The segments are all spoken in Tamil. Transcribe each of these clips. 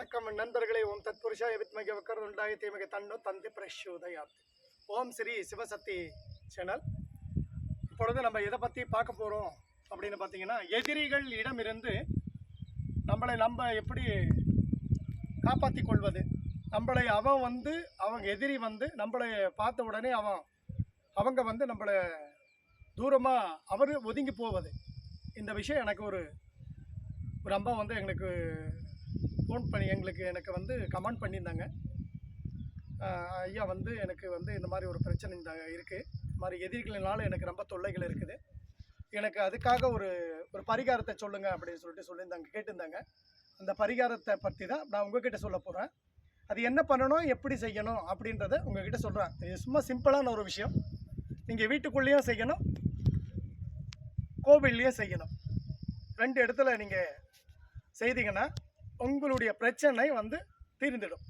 வணக்கம் நண்பர்களே. ஓம் தத்புருஷாய வித்மகே வக்கரதுண்டாய தீமகி தன்னு தந்தி பிரச்சோதயாத். ஓம் ஸ்ரீ சிவசக்தி சேனல். இப்பொழுது நம்ம எதை பற்றி பார்க்க போகிறோம் அப்படின்னு பார்த்தீங்கன்னா எதிரிகள் இடமிருந்து நம்மளை நம்ம எப்படி காப்பாற்றி கொள்வது? நம்மளை அவன் வந்து அவங்க எதிரி வந்து நம்மளை பார்த்த உடனே அவன் அவங்க வந்து நம்மளை தூரமாக அவர் ஒதுங்கி போவது. இந்த விஷயம் எனக்கு ஒரு ஒரு வந்து எங்களுக்கு ஃபோன் பண்ணி எங்களுக்கு எனக்கு வந்து கமெண்ட் பண்ணியிருந்தாங்க. ஐயா வந்து எனக்கு வந்து இந்த மாதிரி ஒரு பிரச்சனை இந்த இருக்குது இந்த மாதிரி எதிரிகளினால எனக்கு ரொம்ப தொல்லைகள் இருக்குது. எனக்கு அதுக்காக ஒரு ஒரு பரிகாரத்தை சொல்லுங்கள் அப்படின்னு சொல்லிட்டு சொல்லியிருந்தாங்க கேட்டிருந்தாங்க. அந்த பரிகாரத்தை பற்றி தான் நான் உங்ககிட்ட சொல்ல போகிறேன் அது என்ன பண்ணணும் எப்படி செய்யணும் அப்படின்றத உங்ககிட்ட சொல்கிறேன் இது சும்மா சிம்பிளான ஒரு விஷயம். நீங்கள் வீட்டுக்குள்ளேயும் செய்யணும் கோவில்லையும் செய்யணும். ரெண்டு இடத்துல நீங்கள் செய்தீங்கன்னா உங்களுடைய பிரச்சனை வந்து தீர்ந்துடும்.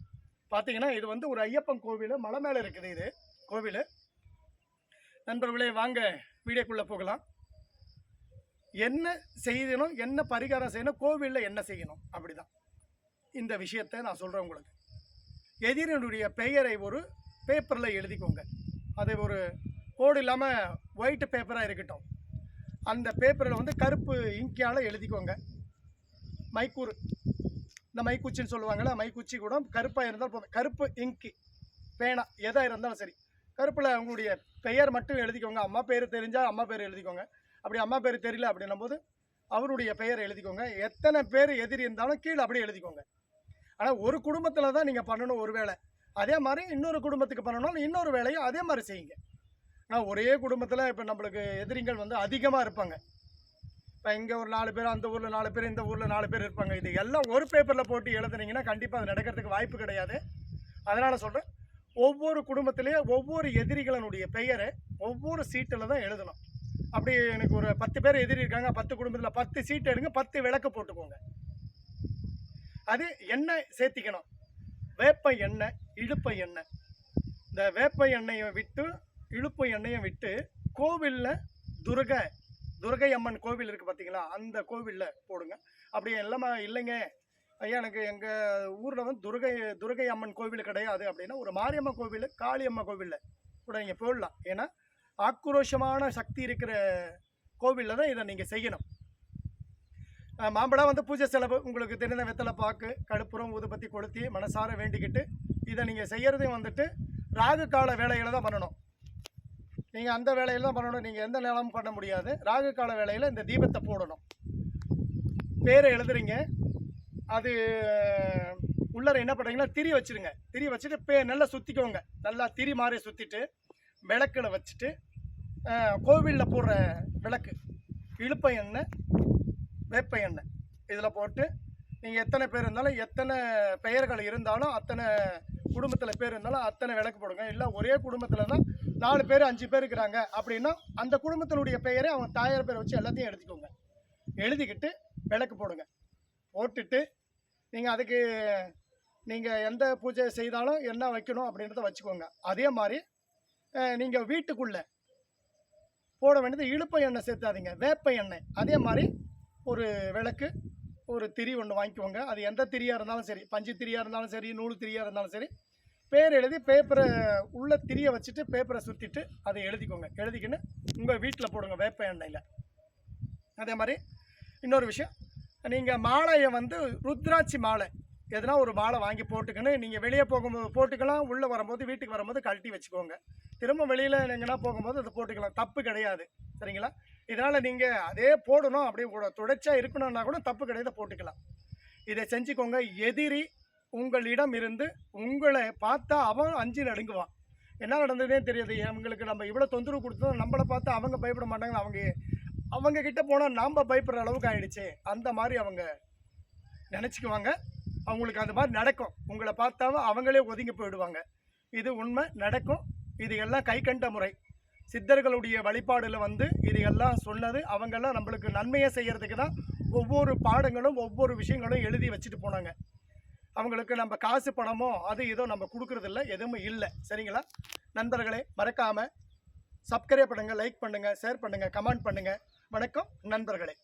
பார்த்தீங்கன்னா இது வந்து ஒரு ஐயப்பன் கோவில் மலை மேலே இருக்குது இது கோவில். நண்பர்களே வாங்க வீடியோக்குள்ளே போகலாம். என்ன செய்யணும் என்ன பரிகாரம் செய்யணும் கோவிலில் என்ன செய்யணும்? அப்படிதான். இந்த விஷயத்தை நான் சொல்கிறேன் உங்களுக்கு. எதிரினுடைய பெயரை ஒரு பேப்பரில் எழுதிக்கோங்க. அது ஒரு கோடு இல்லாமல் ஒயிட் பேப்பராக இருக்கட்டும். அந்த பேப்பரில் வந்து கருப்பு இங்கியால் எழுதிக்கோங்க. மைக்கூர் இந்த மைக்குச்சின்னு சொல்லுவாங்கள்ல மைக்குச்சி கூட கருப்பாக இருந்தால் போதும். கருப்பு இங்கு பேனா எதாக இருந்தாலும் சரி. கருப்பில் உங்களுடைய பெயர் மட்டும் எழுதிக்கோங்க. அம்மா பேர் தெரிஞ்சால் அம்மா பேர் எழுதிக்கோங்க. அப்படி அம்மா பேர் தெரியல அப்படின்னும் போது அவருடைய பெயர் எழுதிக்கோங்க. எத்தனை பேர் எதிரி இருந்தாலும் கீழே அப்படியே எழுதிக்கோங்க. ஆனால் ஒரு குடும்பத்தில் தான் நீங்கள் பண்ணணும் ஒரு வேலை. அதே மாதிரி இன்னொரு குடும்பத்துக்கு பண்ணணும் இன்னொரு வேலையும் அதே மாதிரி செய்யுங்க. ஆனால் ஒரே குடும்பத்தில் இப்போ நம்மளுக்கு எதிரிகள் வந்து அதிகமாக இருப்பாங்க. இப்போ இங்கே ஒரு நாலு பேர் அந்த ஊரில் நாலு பேர் இந்த ஊரில் நாலு பேர் இருப்பாங்க. இது எல்லாம் ஒரு பேப்பரில் போட்டு எழுதுனீங்கன்னா கண்டிப்பாக அது நடக்கிறதுக்கு வாய்ப்பு கிடையாது. அதனால் சொல்கிறேன் ஒவ்வொரு குடும்பத்திலேயே ஒவ்வொரு எதிரிகளினுடைய பெயரை ஒவ்வொரு சீட்டில் தான் எழுதணும். அப்படி எனக்கு ஒரு பத்து பேர் எதிரி இருக்காங்க பத்து குடும்பத்தில் பத்து சீட் எடுங்க பத்து விளக்கு போட்டுக்கோங்க. அது எண்ணெய் சேர்த்திக்கணும். வேப்ப எண்ணெய் இழுப்ப எண்ணெய். இந்த வேப்ப எண்ணெயை விட்டு இழுப்பு எண்ணெயை விட்டு கோவிலில் துர்கை துர்கை அம்மன் கோவில் இருக்குது பார்த்தீங்களா அந்த கோவிலில் போடுங்க. அப்படி எல்லாமே இல்லைங்க. ஐயா எனக்கு எங்கள் ஊரில் வந்து துர்கை துர்கை அம்மன் கோவில் கிடையாது அப்படின்னா ஒரு மாரியம்மன் கோவில் காளியம்மன் கோவிலில் கூட நீங்கள் போடலாம். ஏன்னா ஆக்ரோஷமான சக்தி இருக்கிற கோவிலில் தான் இதை நீங்கள் செய்யணும். மாம்பழம் வந்து பூஜை செலவு உங்களுக்கு தெரிந்த வெத்தலை பாக்கு கடுப்புறம் ஊதுபத்தி கொளுத்தி மனசார வேண்டிக்கிட்டு இதை நீங்கள் செய்கிறதையும் வந்துட்டு ராகு கால வேலைகளை தான் பண்ணணும். நீங்கள் அந்த வேலையில் தான் பண்ணணும். நீங்கள் எந்த நேரமும் பண்ண முடியாது. ராகு கால வேலையில் இந்த தீபத்தை போடணும். பேரை எழுதுறீங்க. அது உள்ளார என்ன பண்ணுறீங்கன்னா திரி வச்சிருங்க. திரி வச்சுட்டு பே நல்லா சுற்றிக்கோங்க நல்லா திரி மாதிரி சுற்றிட்டு விளக்கில் வச்சுட்டு கோவிலில் போடுற விளக்கு. இழுப்ப எண்ணெய் வேப்ப எண்ணெய். இதில் போட்டு நீங்கள் எத்தனை பேர் இருந்தாலும் எத்தனை பெயர்கள் இருந்தாலும் அத்தனை குடும்பத்தில் பேர் இருந்தாலும் அத்தனை விளக்கு போடுங்க. இல்லை ஒரே குடும்பத்தில் தான் நாலு பேர் அஞ்சு பேர் இருக்கிறாங்க அப்படின்னா அந்த குடும்பத்தினுடைய பெயரை அவங்க தாயார் பேரை வச்சு எல்லாத்தையும் எழுதிக்கோங்க. எழுதிக்கிட்டு விளக்கு போடுங்க. போட்டுட்டு நீங்கள் அதுக்கு நீங்கள் எந்த பூஜை செய்தாலும் என்ன வைக்கணும் அப்படின்றத வச்சுக்கோங்க. அதே மாதிரி நீங்கள் வீட்டுக்குள்ளே போட வேண்டியது இழுப்ப எண்ணெய் சேர்த்தாதீங்க. வேப்ப எண்ணெய். அதே மாதிரி ஒரு விளக்கு ஒரு திரி ஒன்று வாங்கிக்கோங்க. அது எந்த திரியாக இருந்தாலும் சரி பஞ்சு திரியாக இருந்தாலும் சரி நூல் திரியாக இருந்தாலும் சரி பேர் எழுதி பேப்பரை உள்ள திரியை வச்சுட்டு பேப்பரை சுற்றிட்டு அதை எழுதிக்கோங்க. எழுதிக்கின்னு உங்கள் வீட்டில் போடுங்க வேப்ப எண்ணெயில். அதே மாதிரி இன்னொரு விஷயம் நீங்கள் மாலையை வந்து ருத்ராட்சி மாலை எதுனா ஒரு மாலை வாங்கி போட்டுக்கின்னு நீங்கள் வெளியே போகும்போது போட்டுக்கலாம் உள்ளே வரும்போது வீட்டுக்கு வரும்போது கழட்டி வச்சுக்கோங்க. திரும்ப வெளியில் எங்கன்னா போகும்போது அதை போட்டுக்கலாம். தப்பு கிடையாது. சரிங்களா? இதனால் நீங்கள் அதே போடணும் அப்படியே கூட தொடர்ச்சியாக இருக்கணும்னா கூட தப்பு கிடையாது போட்டுக்கலாம். இதை செஞ்சுக்கோங்க. எதிரி உங்களிடம் இருந்து உங்களை பார்த்தா அவன் அஞ்சு நடுங்குவான். என்ன நடந்ததே தெரியாது. அவங்களுக்கு நம்ம இவ்வளோ தொந்தரவு கொடுத்தோம் நம்மளை பார்த்து அவங்க பயப்பட மாட்டாங்க. அவங்க அவங்க கிட்ட போனால் நாம் பயப்படுற அளவுக்கு ஆயிடுச்சு. அந்த மாதிரி அவங்க நினச்சிக்குவாங்க. அவங்களுக்கு அந்த மாதிரி நடக்கும். உங்களை பார்த்தாவும் அவங்களே ஒதுங்கி போயிடுவாங்க. இது உண்மை நடக்கும். இது எல்லாம் கை கண்ட முறை. சித்தர்களுடைய வழிபாடில் வந்து இது எல்லாம் சொன்னது அவங்கெல்லாம் நம்மளுக்கு நன்மையை செய்கிறதுக்கு தான் ஒவ்வொரு பாடங்களும் ஒவ்வொரு விஷயங்களும் எழுதி வச்சுட்டு போனாங்க. அவங்களுக்கு நம்ம காசு பணமோ அது ஏதோ நம்ம கொடுக்குறதில்ல எதுவுமே இல்லை. சரிங்களா? நண்பர்களே மறக்காமல் சப்ஸ்கிரைப் பண்ணுங்கள் லைக் பண்ணுங்கள் ஷேர் பண்ணுங்கள் கமெண்ட் பண்ணுங்கள் வணக்கம் நண்பர்களே.